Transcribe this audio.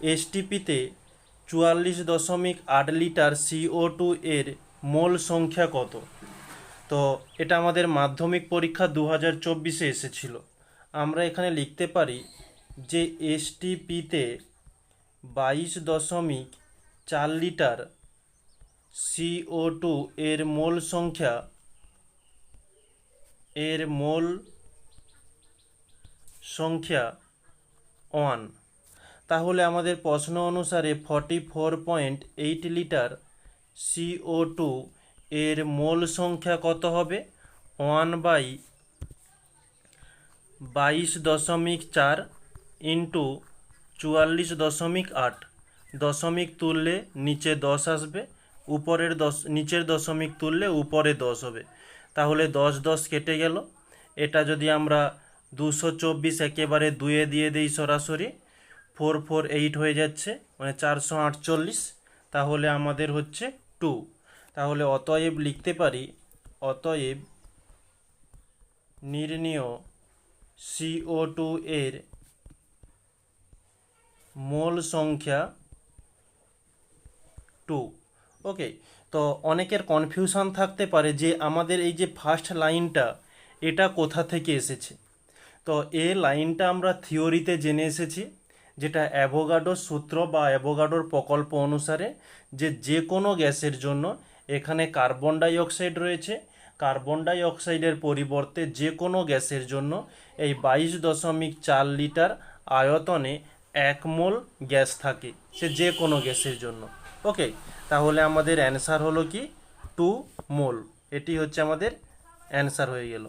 এসটিপিতে চুয়াল্লিশ দশমিক আট লিটার সিও টু এর মোল সংখ্যা কত? তো এটা আমাদের মাধ্যমিক পরীক্ষা দু হাজার চব্বিশে এসেছিল। আমরা এখানে লিখতে পারি যে এসটিপিতে বাইশ দশমিক চার লিটার সিও টু এর মোল সংখ্যা, এর মোল সংখ্যা ওয়ান। তাহলে আমাদের প্রশ্ন অনুসারে forty four point eight litre CO two এর মোল সংখ্যা কত হবে? ওয়ান বাই বাইশ দশমিক চার ইন্টু চুয়াল্লিশ দশমিক আট। দশমিক তুললে নিচে দশ আসবে, উপরের দশ, নিচের দশমিক তুললে উপরে দশ হবে। তাহলে দশ দশ কেটে গেল। এটা যদি আমরা দুশো চব্বিশ একেবারে দুয়ে দিয়ে দিই সরাসরি ফোর ফোর এইট হয়ে যাচ্ছে মানে চারশো আটচল্লিশ, তাহলে আমাদের হচ্ছে টু। তাহলে অতএব লিখতে পারি, অতএব নির্ণীয় সিও টু এর মোল সংখ্যা টু। ওকে, তো অনেকের কনফিউশন থাকতে পারে যে আমাদের এই যে ফার্স্ট লাইনটা, এটা কোথা থেকে এসেছে? তো এ লাইনটা আমরা থিওরিতে জেনে এসেছি। যেটা অ্যাভোগাডোর সূত্র বা অ্যাভোগাডোর প্রকল্প অনুসারে যে যে কোনো গ্যাসের জন্য এখানে কার্বন ডাই অক্সাইড রয়েছে। কার্বন ডাই অক্সাইডের পরিবর্তে যে কোনো গ্যাসের জন্য এই বাইশ দশমিক চার লিটার আয়তনে এক মোল গ্যাস থাকে সে যে কোনো গ্যাসের জন্য। ওকে, তাহলে আমাদের অ্যান্সার হলো কি? Two mole. এটি হচ্ছে আমাদের অ্যান্সার হয়ে গেল।